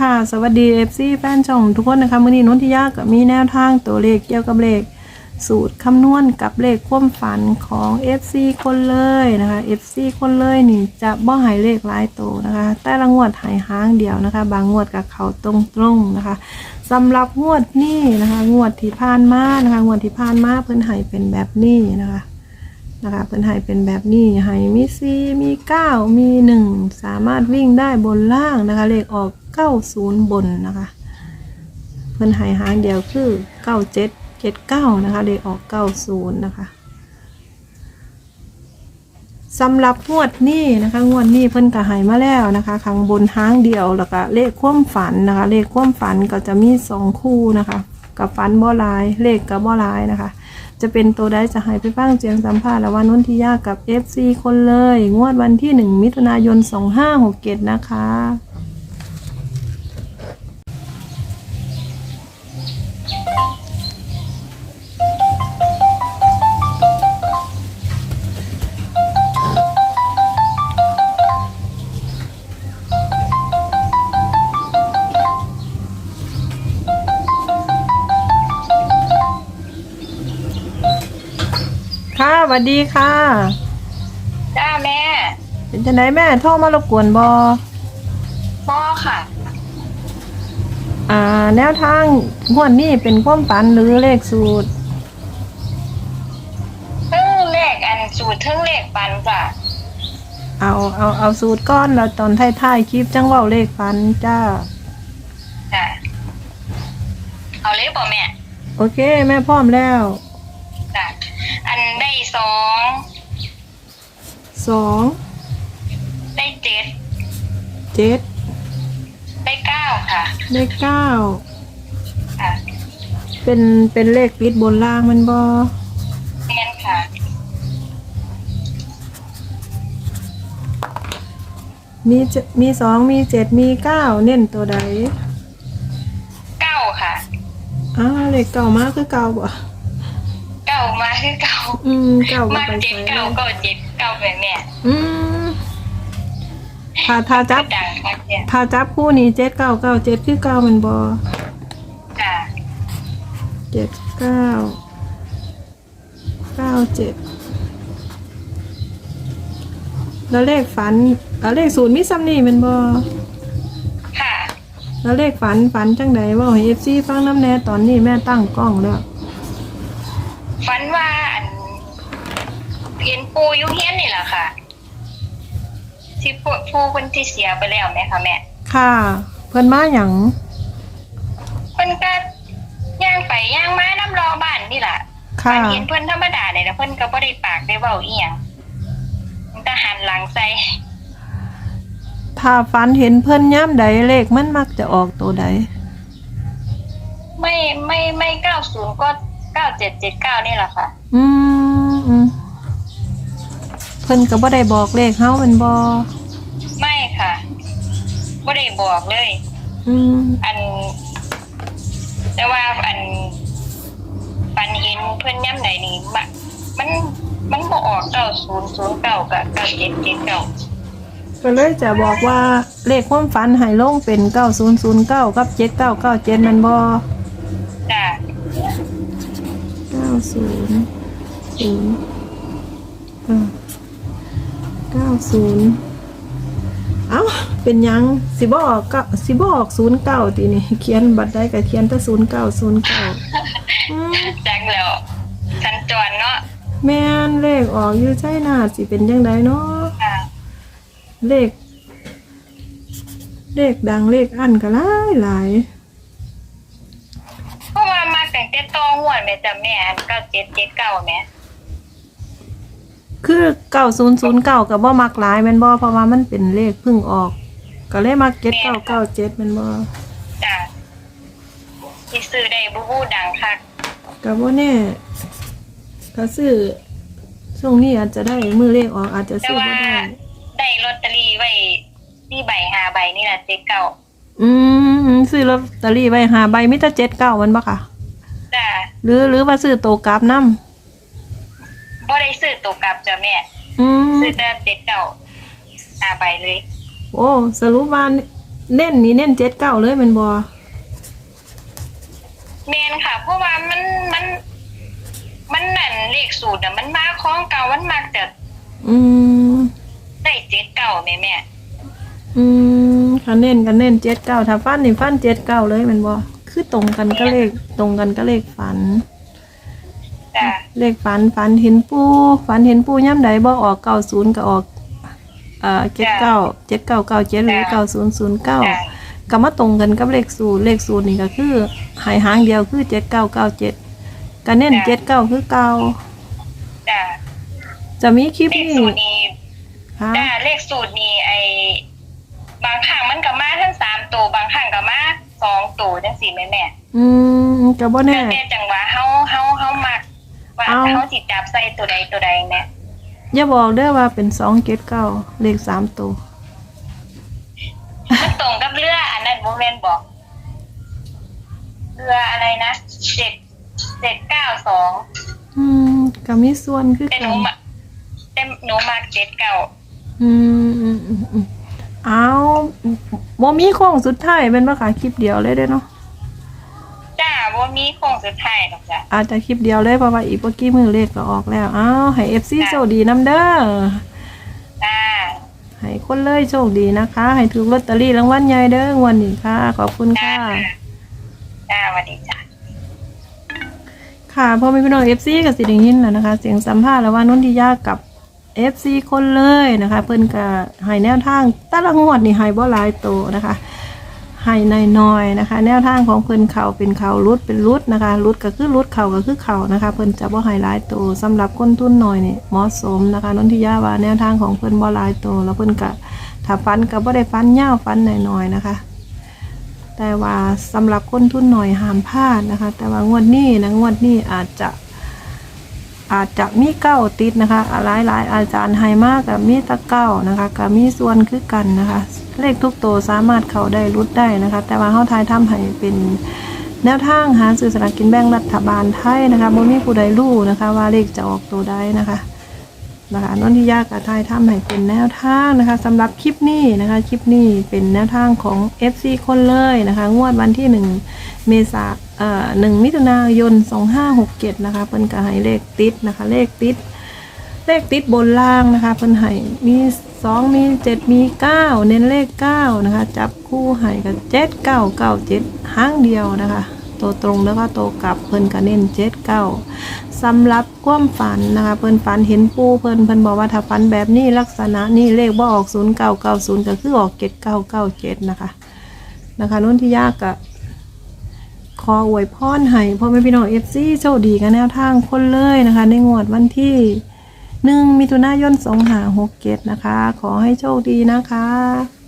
ค่ะสวัสดี FC แฟนช่องทุกคนนะคะมื่อนี้นนทิยากับมีแนวทางตัวเลขเกี่ยวกับเลข สูตรคำนวณกับเลขความฝันของ FC คนเลยนะคะ FC คนเลยนี่จะบ่หายเลขหลายตัวนะคะ แต่ละงวดหายห้างเดียวนะคะ บางงวดกับเขาตรงๆนะคะสำหรับงวดนี้นะคะ งวดที่ผ่านมานะคะ งวดที่ผ่านมาเพิ่นหายเป็นแบบนี้นะคะ นะคะเพิ่นให้เป็นแบบนี้ให้มีสี่มีเก้ามีหนึ่งสามารถวิ่งได้บนล่างนะคะ เลขออกเก้าศูนย์บนนะคะ เพิ่นให้หางเดียวคือเก้าเจ็ดเจ็ดเก้านะคะ เลขออกเก้าศูนย์นะคะสำหรับงวดนี้นะคะงวดนี้เพิ่นก็ให้มาแล้วนะคะข้างบนหางเดียวแล้วก็เลขความฝันนะคะ เลขความฝันก็จะมีสองคู่นะคะ กับฝันบ่ลาย เลขกับบ่ลายนะคะ จะเป็นตัวใดจะหายไปบ้างเจียงสัมภาษณ์และวันนุนทิยากับ FC คนเลย งวดวันที่ 1 มิถุนายน 2567 นะคะ ค่ะสวัสดีค่ะจ้าแม่ เป็นจังไดแม่โทรมารบกวนบอพ่อค่ะ อ่า แนวทางงวดนี้เป็นความฝันหรือเลขสูตรเพิ่งเลขอันสูตรเทิงเลขปันจ้ะเอาเอาเอาสูตรก้อนแล้วตอนท้ายๆคลิปจังเว่าเลขฝันจ้า จ้ะเอาเลยบ่แม่ โอเค แม่พร้อมแล้ว จ้ะอันได้สองสองได้เจ็ดเจ็ดได้เก้าค่ะเลขเก้าค่ะเป็นเป็นเลขปิดบนล่างมันบอแม่นค่ะมีเจมีสองมีเจ็ดมีเก้าเน้นตัวใดเก้าค่ะอ้าวเลขเก่ามากคือเก่าบ่เก้ามาคือเก้าอืมเก่าก็มาไปเจ็ดใส่เก้าก็เจ็ดเก้าแม่แม่อืมถ้าถ้าจับ ดังค่ะเนี่ยถ้าจับคู่นี้เจ็ดเก้าเก้าเจ็ดคือเก้ามันบอจ้ะเจ็ดเก้าเก้าเจ็ดแล้วเลขฝันแล้วเลขศูนย์มีซ้ำนี่แมันบอค่ะ แล้วเลขฝันฝันจังใดเว่าให้เอฟซีฟังน้ำแน่ตอนนี้แม่ตั้งกล้องแล้ว ฝันว่าอันเห็นปูอยุเฮียนนี่แหละค่ะ ที่ปูปูคนที่เสียไปแล้วไหมคะแม่ค่ะ เพื่อนมาอย่างเพิ่นก็ย่างไปย่างมาน้ำรอบ้านนี่ล่ะค่ะฝันเห็นเพิ่นธรรมดาเนี่ยนะเพิ่นก็บ่ได้ปากได้เว้าอีหยังมันก็หันหลังใส่ถ้าฝันเห็นเพื่อนย่ำใดเลขมันมักจะออกตัวใดไม่ไม่ไม่เก้าศูนย์ก็ เก้าเจ็ดเจ็ดเก้านี่แหละค่ะ อืมอืมเพิ่นก็บ่ได้บอกเลขเฮาแมันบอไม่ค่ะบ่ได้บอกเลย อืมอัน แต่ว่าอันฝันเห็นเพิ่นย่ำไหนนี่มะมันมันบ่ออกเก้าศูนย์ศูนย์เก้ากับเก้าเจ็ดเจ็ดเก้าก็เลยจะบอกว่าเลขความฝันให้ลงเป็น 9009 กับ 7997มันบ่ จ้ะ 90 0อ่า90เอ้าเป็นหยังสิบออกก็สิบออก09ตีนี่เขียนบัตรได้ก็เขียนแต่0909อืมจังแล้วสัญจรเนาะแม่นเลขออกอยู่ใช่นาสิเป็นจังไดเนาะค่ะเลข เลขดังเลขอันก็หลายหลาย เพราะว่ามาแต่งแต่ตอง หวนแม่จ้ะแม่เก้าเจ็ดเจ็ดเก้าแม่คือเก้าศูนย์ศูนย์เก้ากับบ่มักหลายแม่นบ่เพราะว่ามันเป็นเลขเพึ่งออก ก็เลยมักเจ็ดเก้าเก้าเจ็ดแม่นบ่จ้ะที่ซื้อได้บูบูดังคักก็บ่แน่ถ้าซื้อช่วงนี้อาจจะได้มือเลขออกอาจจะแต่ซื้อว่าบ่ได้ ได้ลอตเตอรี่ไว้ที่ใบหาใบนี่แหละเจ๊เก่าอืมซื้อลอตเตอรี่ไว้หาใบมิตรเจ็ดเก้ามันบ่ค่ะ จ้ะหรือหรือว่าซื้อโตวกราฟนำบ่ได้ซื้อตัวกลับจ้ะแม่ อืมซื้อแต่เจ๊เก่าหาใบเลยโอ้สรุปว่าเน้นนี่เน้นเจ็ดเก้าเลยแมันบอแมนค่ะ เพราะว่ามันมัน มันนั่นเลขสูตรน่ะมันมาของเก่ามันมากแต่อืม ได้เจ็ดเก่าแม่แม่อืมคันเน้นกันเน้นเจ็ดเก้าถ้าฟันนี่ฟันเจ็ดเก้าเลยแมันบอ คือตรงกันก็เลขตรงกันก็เลขฝัน จ้ะเลขฝันฝันเห็นปูฝันเห็นปูย่ำใดบ่ออกเก้าศูนย์ก็ออกเอ่อเจ็ดเก้าเจ็ดเก้าเก้าเจ็ดหรือเก้าศูนย์ศูนย์เก้าจ้ะก็มาตรงกันกับเลขศูนย์เลขศูนย์นี่ก็คือหายหางเดียวคือเจ็ดเก้าเก้าเจ็ดก็เน้นเจ็ดเก้าคือเก้าจ้ะจะมีคลิปเลขนี้สูตรนี้ค่ะ จ้ะเลขสูตรนี้ไอ้บางครั้งมันก็มาทั้งสามตัวบางครั้งก็มา สองตัวจังสี่แม่แม่อืมก็บ่แน่แต่จังหวะเฮาเฮาเฮามักว่าเอา เฮาสิจับใส่ตัวใดตัวใดแม่อย่าบอกเด้อว่าเป็นสองเจ็ดเก้าเลขสามตัวมันตรงกับเรืออันนั้นบ่แม่นบอกเรืออะไรนะเจ็ดเจ็ดเก้าสองอืมก็มีส่วนคือแต่หกันูนมักแต่หนูมักเจ็ดเก้าอืมอืมอืมอืม เอาบ่มีโค้งสุดท้ายเป็นว่าขาคลิปเดียวเลยเด้อเนาะจ้าว่ามีโค้งสุดท้ายหรอกจ้ะอาจจะคลิปเดียวเลยเพราะว่าอีกเมื่อกี้มือเลขก็ออกแล้วอ้าวให้เอฟซีจ้ะโชคดีน้ำเด้อจ้าให้คนเลยโชคดีนะคะ ให้ถูกลอตเตอรี่รางวัลใหญ่เด้องวันนี้ค่ะ ขอบคุณจ้าค่ะจ้าสวัสดีจ้าค่ะพอมีพี่น้องเอฟซีกับสิไดยินแล้วนะคะ เสียงสัมภาษณ์แล้วว่านุ่นที่ยากกับ เอฟซีคนเลยนะคะ เพิ่นก็ให้แนวทางแต่ละงวดนี่ให้บ่หลายโตนะคะให้น้อยๆนะคะ แนวทางของเพิ่นเขาเป็นเขารุดเป็นรุดนะคะรุดก็คือรุดเขาก็คือเขานะคะ เพิ่นจะบ่ให้หลายโตสำหรับคนทุนน้อยนี่เหมาะสมนะคะนนที่ยาว่าแนวทางของเพิ่นบ่หลายโตแล้วเพิ่นก็ถ้าฟันก็บ่ได้ฟันยาวฟันน้อยๆนะคะแต่ว่าสำหรับคนทุนหน่อยห้ามพลาดนะคะ แต่ว่างวดนี้นะงวดนี้อาจจะ อาจจะมีเก้าติดนะคะหลายหลายๆอาจารย์ให้มากกับมีตะเก้านะคะกับมีส่วนคือกันนะคะ เลขทุกตัวสามารถเข้าได้รุดได้นะคะ แต่ว่าเฮาทายทำให้เป็นแนวทางหาซื้อสลากกินแบ่งรัฐบาลไทยนะคะบ่มีผู้ใดรู้นะคะ ว่าเลขจะออกตัวใดนะคะนะคะนนทิยากับทายทำให้เป็นแนวทางนะคะสำหรับคลิปนี้นะคะ คลิปนี้เป็นแนวทางของ FC คนเลยนะคะ งวดวันที่1 เมษาเอ่อ1มิถุนายน2567นะคะ เพิ่นก็ให้เลขติดนะคะ เลขติด เลขติดบนล่างนะคะ เพิ่นให้มี2มี7มี9เน้นเลข9นะคะ จับคู่ให้กับ7 9 9 7ห้างเดียวนะคะตัวตรงแล้วก็ตัวกลับเพิ่นก็เน้น7 9สำหรับความฝันนะคะเพิ่นฝันเห็นปูเพิ่นเพิ่นบอกว่าถ้าฝันแบบนี้ลักษณะนี้เลขบ่ออก0 9 9 0ก็คือออก7 9 9 7นะคะนะคะนุ่นที่ยากกะ ขออวยพรให้พ่อแม่พี่น้องเอฟซีโชคดีกันแนวทางคนเลยนะคะ ในงวดวันที่หนึ่งมิถุนายนสงหาหกเกตนะคะ ขอให้โชคดีนะคะ